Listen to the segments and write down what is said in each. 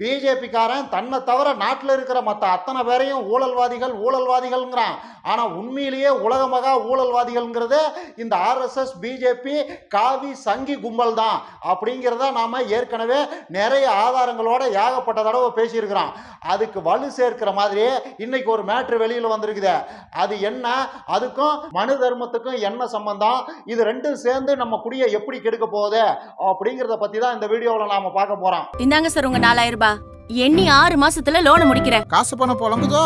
பிஜேபிக்காரன் தன்னை தவிர நாட்டில் இருக்கிற மற்ற அத்தனை பேரையும் ஊழல்வாதிகள் ஊழல்வாதிகள்ங்கிறான். ஆனால் உண்மையிலேயே உலகமகா ஊழல்வாதிகள்ங்கிறது இந்த ஆர்எஸ்எஸ் பிஜேபி காவி சங்கி கும்பல் தான். அப்படிங்கிறத நாம் ஏற்கனவே நிறைய ஆதாரங்களோட ஏகப்பட்ட தடவை பேசியிருக்கிறோம். அதுக்கு வலு சேர்க்கிற மாதிரி இன்னைக்கு ஒரு மேட்ரு வெளியில் வந்திருக்குது. அது என்ன? அதுக்கும் மனு தர்மத்துக்கும் என்ன சம்பந்தம்? இது ரெண்டும் சேர்ந்து நம்ம குடியை எப்படி கெடுக்க போகுது? அப்படிங்கிறத பற்றி தான் இந்த வீடியோவில் நாம் பார்க்க போகிறோம் இந்தாங்க சார் உங்கள் நாலாயிரம் ரூபாய். எண்ணி ஆறு மாசத்துல லோனை முடிக்கிறேன். காசு பணம் புலங்குதோ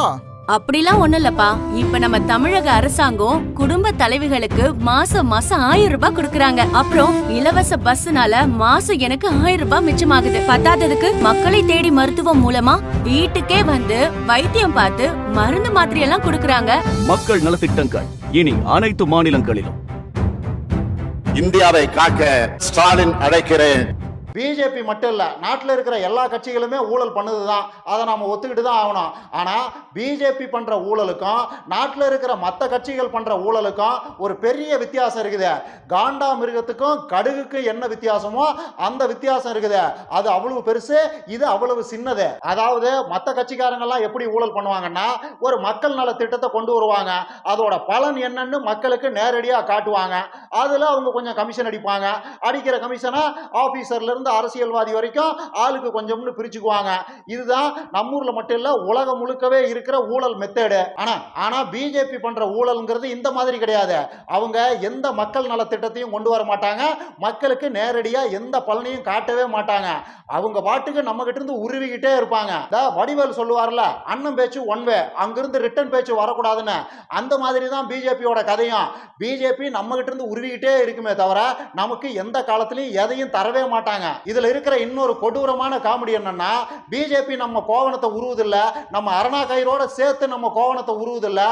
அப்படிலாம் ஒண்ணும் இல்லப்பா. இப்ப நம்ம தமிழக அரசாங்கம் குடும்ப தலைவிகளுக்கு மாசம் மாசம் ஆயிரம் ரூபாய் கொடுக்கறாங்க. அப்புறம் இலவச பஸ்னால மாசம் எனக்கு ஆயிரம் ரூபாய் மிச்சமாகுது. பத்தாததுக்கு மக்களை தேடி மருத்துவம் மூலமா வீட்டுக்கே வந்து வைத்தியம் பார்த்து மருந்து மாத்திரை எல்லாம் கொடுக்கறாங்க. மக்கள் நலத்திட்டங்கள். இனி அனைத்து மாநிலங்களிலும். இந்தியாவை காக்க ஸ்டாலின் அழைக்கிறேன். பிஜேபி மட்டும் இல்லை நாட்டில் இருக்கிற எல்லா கட்சிகளுமே ஊழல் பண்ணுது தான் அதை நம்ம ஒத்துக்கிட்டு தான் ஆகணும். ஆனால் பிஜேபி பண்ணுற ஊழலுக்கும் நாட்டில் இருக்கிற மற்ற கட்சிகள் பண்ணுற ஊழலுக்கும் ஒரு பெரிய வித்தியாசம் இருக்குது. காண்டா மிருகத்துக்கும் கடுகுக்கும் என்ன வித்தியாசமோ அந்த வித்தியாசம் இருக்குது. அது அவ்வளவு பெருசு இது அவ்வளவு சின்னது. அதாவது மற்ற கட்சிக்காரங்கெல்லாம் எப்படி ஊழல் பண்ணுவாங்கன்னா ஒரு மக்கள் நல திட்டத்தை கொண்டு வருவாங்க. அதோட பலன் என்னன்னு மக்களுக்கு நேரடியாக காட்டுவாங்க. அதில் அவங்க கொஞ்சம் கமிஷன் அடிப்பாங்க. அடிக்கிற கமிஷனை ஆஃபீஸர்லேருந்து இருந்து அரசியல்வாதி வரைக்கும் ஆளுக்கு கொஞ்சம்னு பிரிச்சுக்குவாங்க. இதுதான் நம்ம ஊர்ல மட்டும் இல்ல உலகம் முழுக்கவே இருக்கிற ஊழல் மெத்தேடு ஆனா ஆனா பிஜேபி பண்ற ஊழல்ங்கிறது இந்த மாதிரி கிடையாது. அவங்க எந்த மக்கள் நலத்திட்டத்தையும் கொண்டு வர மாட்டாங்க. மக்களுக்கு நேரடியா எந்த பலனையும் காட்டவே மாட்டாங்க. அவங்க பாட்டுக்கு நம்ம கிட்ட இருந்து உருவிக்கிட்டே இருப்பாங்க. வடிவேல் சொல்லுவார்ல அண்ணன் பேச்சு ஒன் வே அங்கிருந்து ரிட்டன் பேச்சு வரக்கூடாதுன்னு. அந்த மாதிரி தான் பிஜேபியோட கதையும். பிஜேபி நம்ம கிட்ட இருந்து உருவிக்கிட்டே இருக்குமே தவிர நமக்கு எந்த காலத்திலையும் எதையும் தரவே மாட்டாங்க. இதுல இருக்கிற இன்னொரு கொடூரமான காமெடி என்னன்னா பிஜேபி நம்ம கோவணத்தை உருவதில்ல நம்ம அரணா கயிறோட சேர்த்து நம்ம கோவணத்தை உருவதில்ல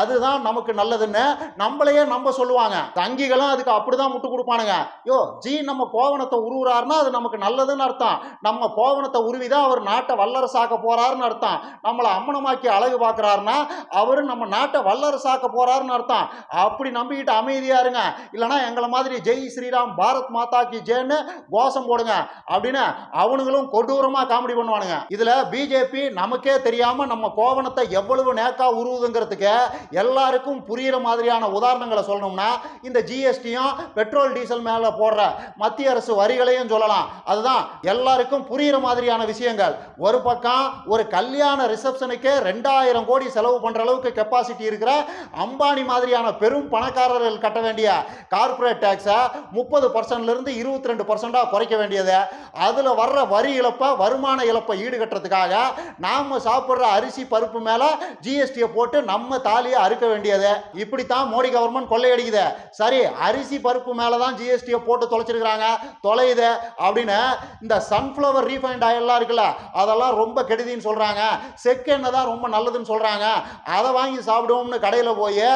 அதுதான் நமக்கு நல்லதுன்னு நம்மளையே நம்ப சொல்லுவாங்க. தங்கிகளும் அதுக்கு அப்படிதான் முட்டு கொடுப்பானுங்க. யோ ஜி நம்ம கோவணத்தை உருவுறாருன்னா அது நமக்கு நல்லதுன்னு அர்த்தம். நம்ம கோவணத்தை உருவிதான் அவர் நாட்டை வல்லரசாக்க போறாருன்னு அர்த்தம். நம்மளை அம்மனமாக்கி அழகு பார்க்குறாருன்னா அவரு நம்ம நாட்டை வல்லரசாக்க போறாருன்னு அர்த்தம். அப்படி நம்பிக்கிட்டு அமைதியா இருங்க. இல்லைன்னா எங்களை மாதிரி ஜெய் ஸ்ரீராம் பாரத் மாதா கி ஜெயன்னு கோஷம் போடுங்க. அப்படின்னு அவனுங்களும் கொடூரமாக காமெடி பண்ணுவானுங்க. இதுல பிஜேபி நமக்கே தெரியாம நம்ம கோவணத்தை எவ்வளவு நேக்கா உருவுதுங்கிறதுக்கு எல்லாருக்கும் புரியுற மாதிரியான உதாரணங்களை சொல்லணும்னா இந்த ஜிஎஸ்டியும் பெட்ரோல் டீசல் மேல போடுற மத்திய அரசு வரிகளையும் சொல்லலாம். அதுதான் எல்லாருக்கும் புரியுற மாதிரியான விஷயங்கள். ஒரு பக்கம் ஒரு கல்யாண ரிசப்ஷனுக்கே ரெண்டாயிரம் கோடி செலவு பண்ற அளவுக்கு கெப்பாசிட்டி இருக்கிற அம்பானி மாதிரியான பெரும் பணக்காரர்கள் கட்ட வேண்டிய கார்ப்பரேட் டேக்ஸை முப்பது பர்சன்ட்ல இருந்து இருபத்தி ரெண்டு பர்சண்டாக குறைக்க வேண்டிய வேண்டியது அதில் வர்ற வரி இழப்பை வருமான இழப்பை ஈடுகட்டுறதுக்காக நாம் சாப்பிட்ற அரிசி பருப்பு மேலே ஜிஎஸ்டியை போட்டு நம்ம தாலியை அறுக்க வேண்டியது. இப்படித்தான் மோடி கவர்மெண்ட் கொள்ளையடிக்குது. சரி அரிசி பருப்பு மேலே தான் ஜிஎஸ்டியை போட்டு தொலைச்சிருக்கிறாங்க. தொலையுது அப்படின்னு இந்த சன்ஃப்ளவர் ரீஃபைண்ட் ஆயிலெலாம் இருக்குல்ல அதெல்லாம் ரொம்ப கெடுதின்னு சொல்கிறாங்க செக் எண்ணெய் தான் ரொம்ப நல்லதுன்னு சொல்கிறாங்க அதை வாங்கி சாப்பிடுவோம்னு கடையில் போய்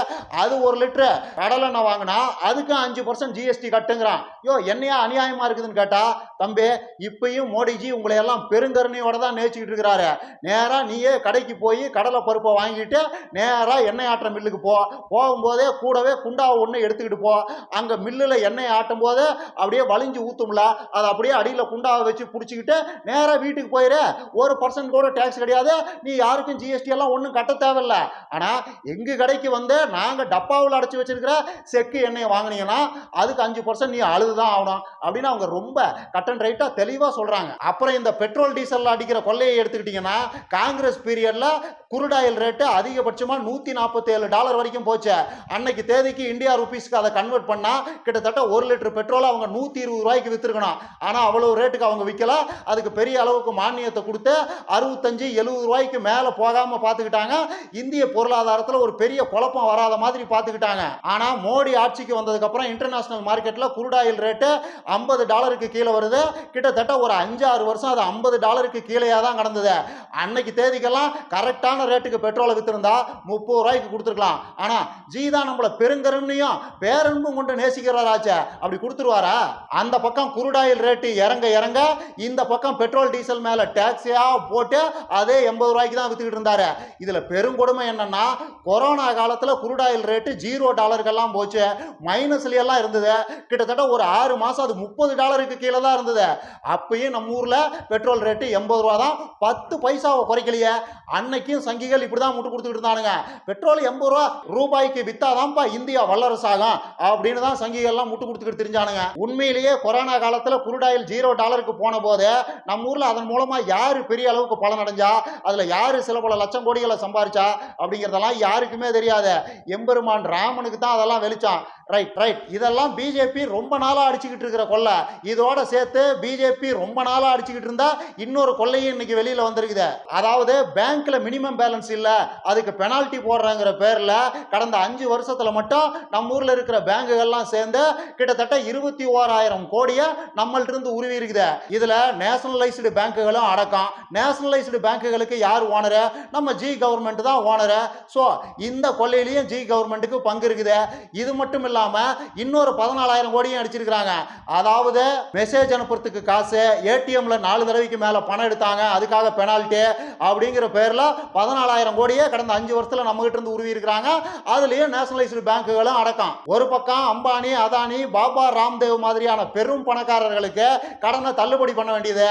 அது ஒரு லிட்டரு கடலெண்ணெய் வாங்கினா அதுக்கும் அஞ்சு பர்சன்ட் ஜிஎஸ்டி கட்டுங்கிறான். யோ என்னையா அநியாயமாக இருக்குதுன்னு கேட்டால் தம்பி இப்பயும் மோடிஜி உங்களை எல்லாம் பெருங்கருணையோட தான் நேச்சிக்கிட்டு இருக்கிறாரு. நேரா நீயே கடைக்கு போய் கடலை பருப்பை வாங்கிட்டு நேரா எண்ணெய் ஆட்டுற மில்லுக்கு போ. போகும்போதே கூடவே குண்டாவை ஒன்று எடுத்துக்கிட்டு போ. அங்கே மில்லில் எண்ணெய் ஆட்டும் போது அப்படியே வலிஞ்சு ஊத்தும்ல அதை அப்படியே அடியில் குண்டாவை வச்சு பிடிச்சிக்கிட்டு நேராக வீட்டுக்கு போயிரு. ஒரு பர்சன்ட் கூட டேக்ஸ் கிடையாது. நீ யாருக்கும் ஜிஎஸ்டி எல்லாம் ஒன்றும் கட்ட தேவையில்ல. ஆனால் எங்கள் கடைக்கு வந்து நாங்கள் டப்பாவில் அடைச்சி வச்சிருக்கிற செக்கு எண்ணெயை வாங்கினீங்கன்னா அதுக்கு அஞ்சு பர்சன்ட் நீ அழுது தான் ஆகணும். அப்படின்னு அவங்க ரொம்ப கட் அண்ட் ரைட்டாக தெளிவாக சொல்கிறாங்க அப்புறம் இந்த பெட்ரோல் டீசல் அடிக்கிற கொள்ளையை எடுத்துக்கிட்டிங்கன்னா காங்கிரஸ் பீரியடில் குருடாயில் ரேட்டு அதிகபட்சமாக நூற்றி நாற்பத்தேழு டாலர் வரைக்கும் போச்சு. அன்னைக்கு தேதிக்கு இந்தியா ருபீஸ்க்கு அதை கன்வெர்ட் பண்ணால் கிட்டத்தட்ட ஒரு லிட்டர் பெட்ரோல் அவங்க நூற்றி இருபது ரூபாய்க்கு விற்றுருக்கணும் ஆனால் அவ்வளோ ரேட்டுக்கு அவங்க விற்கல அதுக்கு பெரிய அளவுக்கு மானியத்தை கொடுத்து அறுபத்தஞ்சு எழுபது ரூபாய்க்கு மேலே போகாமல் பார்த்துக்கிட்டாங்க. இந்திய பொருளாதாரத்தில் ஒரு பெரிய குழப்பம் வராத மாதிரி பார்த்துக்கிட்டாங்க. ஆனால் மோடி ஆட்சிக்கு வந்ததுக்கப்புறம் இன்டர்நேஷனல் மார்க்கெட்டில் குருடாயில் ரேட்டு ஐம்பது டாலருக்கு கீழே வருது. கிட்டத்தட்ட ஒரு அஞ்சு ஆறு வருஷம் அது ஐம்பது டாலருக்கு கீழேயா தான் கடந்தது. அன்னைக்கு தேதிக்கெல்லாம் கரெக்டான ரேட்டுக்கு பெட்ரோலை வித்திருந்தா முப்பது ரூபாய்க்கு கொடுத்துருக்கலாம். ஆனால் ஜி தான் நம்மளை பெருங்கருமையும் பேரன்பும் கொண்டு நேசிக்கிறாராச்சே அப்படி கொடுத்துருவாரா? அந்த பக்கம் குருடாயில் ரேட்டு இறங்க இறங்க இந்த பக்கம் பெட்ரோல் டீசல் மேலே டேக்ஸியாக போட்டு அதே எண்பது ரூபாய்க்கு தான் வித்துக்கிட்டு இருந்தாரு. இதில் பெருங்கொடுமை என்னன்னா கொரோனா காலத்தில் குருடாயில் ரேட்டு ஜீரோ டாலருக்கெல்லாம் போச்சு. மைனஸ்ல எல்லாம் இருந்தது. கிட்டத்தட்ட ஒரு ஆறு மாதம் அது முப்பது டாலருக்கு கீழே தான் இருந்தது. இருந்தது அப்பயும் நம்ம ஊர்ல பெட்ரோல் ரேட்டு எண்பது ரூபா தான். பத்து பைசாவை குறைக்கலையே. அன்னைக்கும் சங்கிகள் இப்படி தான் முட்டு கொடுத்துட்டு இருந்தானுங்க. பெட்ரோல் எண்பது ரூபா ரூபாய்க்கு வித்தாதான்ப்பா இந்தியா வல்லரசாகும் அப்படின்னு தான் சங்கிகள்லாம் முட்டு கொடுத்துக்கிட்டு தெரிஞ்சானுங்க. உண்மையிலேயே கொரோனா காலத்துல குருடாயில் ஜீரோ டாலருக்கு போன போது நம்ம ஊர்ல அதன் மூலமா யாரு பெரிய அளவுக்கு பலன் அடைஞ்சா அதுல யாரு சில பல லட்சம் கோடிகளை சம்பாரிச்சா அப்படிங்கிறதெல்லாம் யாருக்குமே தெரியாது எம்பெருமான் ராமனுக்கு தான் அதெல்லாம் வெளிச்சம். ரைட் ரைட் இதெல்லாம் பிஜேபி ரொம்ப நாளாக அடிச்சுக்கிட்டு இருக்கிற கொள்ளை. இதோட சேர்த்து பிஜேபி ரொம்ப நாளாக அடிச்சுக்கிட்டு இருந்தா இன்னொரு கொள்ளையும் இன்னைக்கு வெளியில் வந்திருக்குது. அதாவது பேங்க்ல மினிமம் பேலன்ஸ் இல்ல. அதுக்கு பெனால்ட்டி போடுறாங்கிற பேர்ல கடந்த அஞ்சு வருஷத்துல மட்டும் நம்ம ஊர்ல இருக்கிற பேங்குகள்லாம் சேர்ந்து கிட்டத்தட்ட இருபத்தி ஓராயிரம் கோடியை நம்மள்ட்ட இருந்து உருவி இருக்குது இதுல நேஷனலைஸ்டு பேங்குகளும் அடக்கம். நேஷனலைஸ்டு பேங்குகளுக்கு யார் ஓனரு? நம்ம ஜி கவர்மெண்ட் தான் ஓனரு. ஸோ இந்த கொள்ளையிலையும் ஜி கவர்மெண்ட்டுக்கு பங்கு இருக்குது. இது மட்டும் இல்லாம இன்னொரு பதினாலாயிரம் கோடியும் அடிச்சிருக்கிறாங்க. அதாவது மெசேஜ் அனுப்புறதுக்கு காசு ஏடிஎம்ல நாலு தடவைக்கு மேல பணம் எடுத்தாங்க. அதுக்காக பெனால்ட்டி அப்படிங்கிற பேரில் பதினாலாயிரம் கோடியே கடந்த அஞ்சு வருஷத்துல நம்ம கிட்ட இருந்து உருவி இருக்கிறாங்க. அதுலயும் நேஷனலைஸ்டு பேங்குகளும் அடக்கம். ஒரு பக்கம் அம்பானி அதானி பாபா ராம்தேவ் மாதிரியான பெரும் பணக்காரர்களுக்கு கடனை தள்ளுபடி பண்ண வேண்டியது.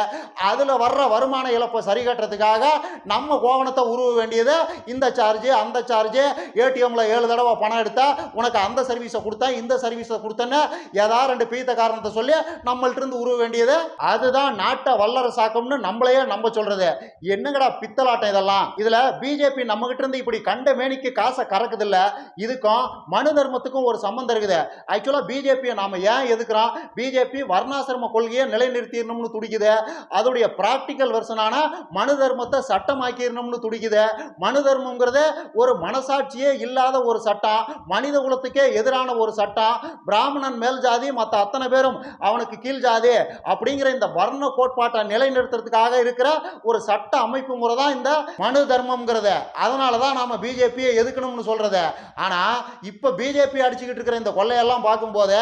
அதுல வர்ற வருமான இழப்பை சரி கட்டுறதுக்காக நம்ம கோவணத்தை உருவ வேண்டியது. இந்த சார்ஜ் அந்த சார்ஜ் ஏடிஎம்ல ஏழு தடவை பணம் எடுத்தா உனக்கு அந்த சர்வீஸை கொடுத்தா இந்த சர்வீஸை கொடுத்தேன்னு ஏதாவது ரெண்டு பீத்த காரணத்தை சொல்லி நம்மள்ட்ட இருந்து உருவ வேண்டியது. அதுதான் நாட்டை வல்லரசாக்கம்னு நம்மளையே நம்ப சொல்றது. என்னங்கடா பித்தலாட்டம் இதெல்லாம்? இதுல பிஜேபி நம்ம கிட்ட இருந்து இப்படி கண்ட மேனிக்கு காசை கறக்குது இல்ல இதுக்கும் மனு தர்மத்துக்கும் ஒரு சம்பந்தம் இருக்குது. ஆக்சுவலாக பிஜேபியை நாம் ஏன் எதுக்குறோம்? பிஜேபி வர்ணாசிரம கொள்கையை நிலைநிறுத்திடணும்னு துடிக்குது. அதோடைய பிராக்டிக்கல் வெர்ஷனான மனு தர்மத்தை சட்டமாக்கிடணும்னு துடிக்குது. மனு தர்மங்கிறது ஒரு மனசாட்சியே இல்லாத ஒரு சட்டம் மனித குலத்துக்கே எதிரான ஒரு சட்டம் பிராமணன் மேல் ஜாதி மற்ற அத்தனை பேரும் அவனுக்கு கீழ் ஜாதி அப்படிங்கிற இந்த வர்ண கோட்பாட்டை நிலைநிறுத்துறதுக்காக இருக்கிற ஒரு சட்ட அமைப்பு முறை தான் இந்த மனு தர்மம்ங்கிறது. அதனால தான் நாம பிஜேபியை எதுக்கணும்னு சொல்கிறத ஆனால் இப்போ பிஜேபி அடிச்சுக்கிட்டு இருக்கிற இந்த கொள்ளையெல்லாம் பார்க்கும்போது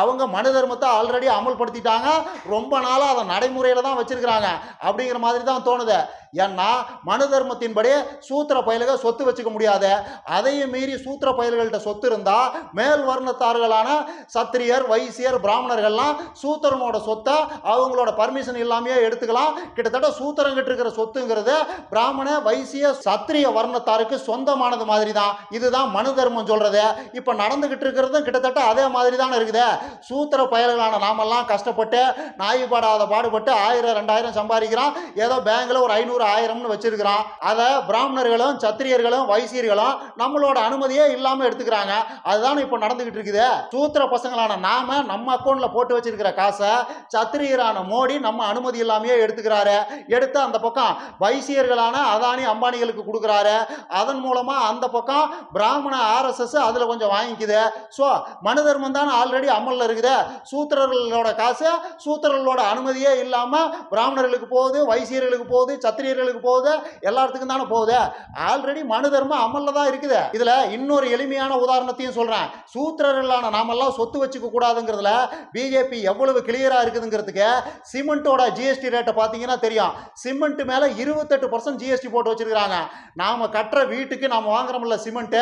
அவங்க மனு தர்மத்தை ஆல்ரெடி அமல்படுத்திட்டாங்க. ரொம்ப நாளாக அதை நடைமுறையில் தான் வச்சிருக்கிறாங்க. அப்படிங்கிற மாதிரி தான் தோணுது. ஏன்னா மனு தர்மத்தின்படி சூத்திர பயலுக சொத்து வச்சுக்க முடியாது. அதையும் மீறி சூத்திர பயல்கள்ட்ட சொத்து இருந்தால் மேல் வர்ணத்தார்களான சத்திரியர் வைசியர் பிராமணர்கள்லாம் சூத்திரனோட சொத்தை அவங்களோட பர்மிஷன் இல்லாமையே எடுத்துக்கலாம். கிட்டத்தட்ட சூத்திரங்கிட்டு இருக்கிற சொத்துங்கிறது பிராமண வைசிய சத்திரிய வர்ணத்தாருக்கு சொந்தமானது மாதிரி தான் இதுதான் மனு தர்மம் சொல்றது. இப்போ நடந்துகிட்டு இருக்கிறதும் கிட்டத்தட்ட அதே மாதிரி தானே இருக்குது. சூத்திர பயல்களான நாமெல்லாம் கஷ்டப்பட்டு நாய் பாடாத பாடுபட்டு ஆயிரம் ரெண்டாயிரம் சம்பாதிக்கிறோம் ஏதோ பேங்க்ல ஒரு ஐநூறு ஆயிரம்னு வச்சிருக்கிறோம் அதை பிராமணர்களும் சத்திரியர்களும் வைசியர்களும் நம்மளோட அனுமதியே இல்லாம எடுத்துக்கிறாங்க. அதுதான் இப்போ நடந்துகிட்டு இருக்குது. சூத்திர பசங்களான நாம நம்ம அக்கௌண்ட்ல போட்டு வச்சிருக்கிற காசை சத்திரியரான மோடி நம்ம அனுமதி இல்லாமையே எடுத்துக்கிறாரு. எடுத்து அந்த பக்கம் வைசியர்களான அதானி அம்பானிகளுக்கு கொடுக்குறாரு. அதன் மூலமா அந்த பக்கம் பிராமண ஆர்எஸ்எஸ் அதுல கொஞ்சம் வாங்கிக்குது. ஸோ மனு தர்மம் தான் ஆல்ரெடி அமல்ல இருக்குது. சூத்திரர்களோட காசு சூத்திரர்களோட அனுமதியே இல்லாம பிராமணர்களுக்கு போகுது வைசியர்களுக்கு போகுது சத்திரியர்களுக்கு போகுது எல்லாத்துக்கும் தானே போகுது. ஆல்ரெடி மனு தர்மம் அமல்ல தான் இருக்குது. இதுல இன்னொரு எளிமையான உதாரணத்தையும் சொல்றேன். சூத்திரர்களான நாமெல்லாம் சொத்து வச்சுக்க கூடாதுங்கிறதுல பிஜேபி எவ்வளவு கிளியரா இருக்குதுங்கிறதுக்கு சிமெண்ட்டோட ஜிஎஸ்டி ரேட்டை பார்த்தீங்கன்னா தெரியும். சிமெண்ட் மேல இருபத்தெட்டு பர்சன்ட் ஜிஎஸ்டி போட்டு வச்சிருக்காங்க நாம கட்டுற வீட்டுக்கு நாம வாங்குறோம்ல சிமெண்ட்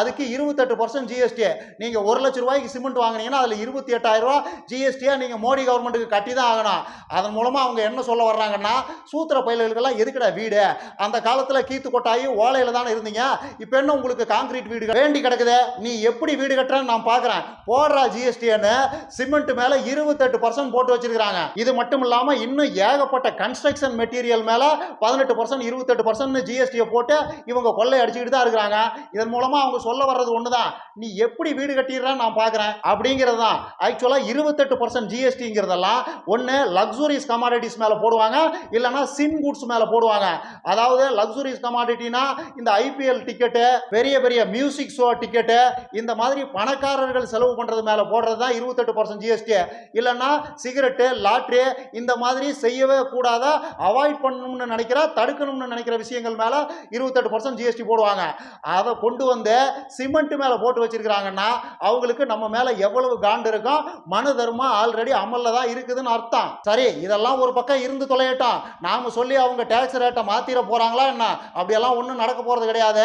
அதுக்கு இருபத்தெட்டு பர்சன்ட் ஜிஎஸ்டி நீங்க ஒரு லட்சம் ரூபாய்க்கு சிமெண்ட் வாங்குனீங்கன்னா அதுல இருபத்தி எட்டாயிரம் ரூபாய் ஜிஎஸ்டியா நீங்க மோடி கவர்மெண்ட்டுக்கு கட்டி தான் ஆகணும். அதன் மூலமா அவங்க என்ன சொல்ல வர்றாங்கன்னா சூத்திர பயில்களுக்கெல்லாம் எதுக்கடா வீடு அந்த காலத்துல கீத்து கொட்டாயி ஓலையில் தானே இருந்தீங்க? இப்போ என்ன உங்களுக்கு காங்கிரீட் வீடு வேண்டி கிடக்குது நீ எப்படி வீடு கட்டுறேன்னு நான் பார்க்குறேன் போடுறா ஜிஎஸ்டின்னு சிமெண்ட் மேல இருபத்தெட்டு பர்சன்ட் போட்டு வச்சிருக்கிறாங்க. இது மட்டும் இல்லாம இன்னும் ஏகப்பட்ட கன்ஸ்ட்ரக்ஷன் மெட்டீரியல் மேல பதினெட்டு பர்சன்ட் இருபத்தெட்டு பர்சன்ட் ஜிஎஸ்டியை போட்டு இவங்க கொள்ளை அடிச்சுக்கிட்டு தான் இருக்கிறாங்க. இதன் மூலமா அவங்க சொல்ல வர்றது ஒண்ணுதான். நீ எப்படி வீடு கட்டிடுறான்னு நான் பார்க்குறேன் அப்படிங்கிறது தான் ஆக்சுவலாக இருபத்தெட்டு பர்சன்ட் ஜிஎஸ்டிங்கிறதெல்லாம் ஒன்று லக்ஸுரிஸ் கமாடிட்டிஸ் மேலே போடுவாங்க. இல்லைன்னா சின் குட்ஸ் மேலே போடுவாங்க. போடுவாங்க. அதாவது லக்ஸுரிஸ் கமாடிட்டினா இந்த ஐபிஎல் டிக்கெட்டு பெரிய பெரிய மியூசிக் ஷோ டிக்கெட்டு இந்த மாதிரி பணக்காரர்கள் செலவு பண்ணுறது மேலே போடுறது தான் இருபத்தெட்டு பர்சன்ட் ஜிஎஸ்டி இல்லைன்னா சிகரெட்டு லாட்ரி இந்த மாதிரி செய்யவே கூடாத அவாய்ட் பண்ணணும்னு நினைக்கிற தடுக்கணும்னு நினைக்கிற விஷயங்கள் மேலே இருபத்தெட்டு பர்சன்ட் ஜிஎஸ்டி போடுவாங்க. அதை கொண்டு வந்து சிமெண்ட் மேலே போட்டு வச்சிருக்கிறாங்கன்னா அவங்களுக்கு நம்ம மேலே எவ்வளவு காண்டு இருக்கும் மனு தர்மம் ஆல்ரெடி அமல்ல தான் இருக்குதுன்னு அர்த்தம். சரி இதெல்லாம் ஒரு பக்கம் இருந்து தொலையட்டும். நாம சொல்லி அவங்க டேக்ஸ் டேக்ஸ் ரேட்டை மாற்றிட போகிறாங்களா என்ன? அப்படியெல்லாம் ஒன்றும் நடக்க போகிறது கிடையாது.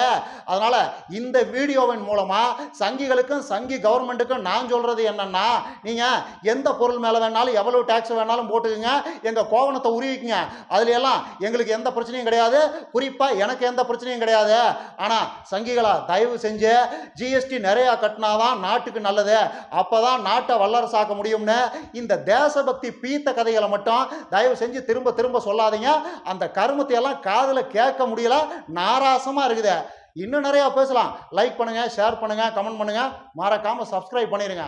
அதனால் இந்த வீடியோவின் மூலமாக சங்கிகளுக்கும் சங்கி கவர்மெண்ட்டுக்கும் நான் சொல்கிறது என்னென்னா நீங்கள் எந்த பொருள் மேலே வேணாலும் எவ்வளோ டேக்ஸ் வேணாலும் போட்டுக்குங்க. எங்கள் கோவணத்தை உருவிக்குங்க. அதுல எல்லாம் எங்களுக்கு எந்த பிரச்சனையும் கிடையாது. குறிப்பாக எனக்கு எந்த பிரச்சனையும் கிடையாது. ஆனால் சங்கிகளா தயவு செஞ்சு ஜிஎஸ்டி நிறையா கட்டினாதான் நாட்டுக்கு நல்லது. அப்போ தான் நாட்டை வல்லரசாக்க முடியும்னு இந்த தேசபக்தி பீத்த கதைகளை மட்டும் தயவு செஞ்சு திரும்ப திரும்ப சொல்லாதீங்க. அந்த தர்மத்தை எல்லாம் காதில் கேட்க முடியல நாராசமாக இருக்குது. இன்னும் நிறையா பேசலாம். லைக் பண்ணுங்கள் ஷேர் பண்ணுங்கள் கமெண்ட் பண்ணுங்கள் மறக்காமல் சப்ஸ்கிரைப் பண்ணிடுங்க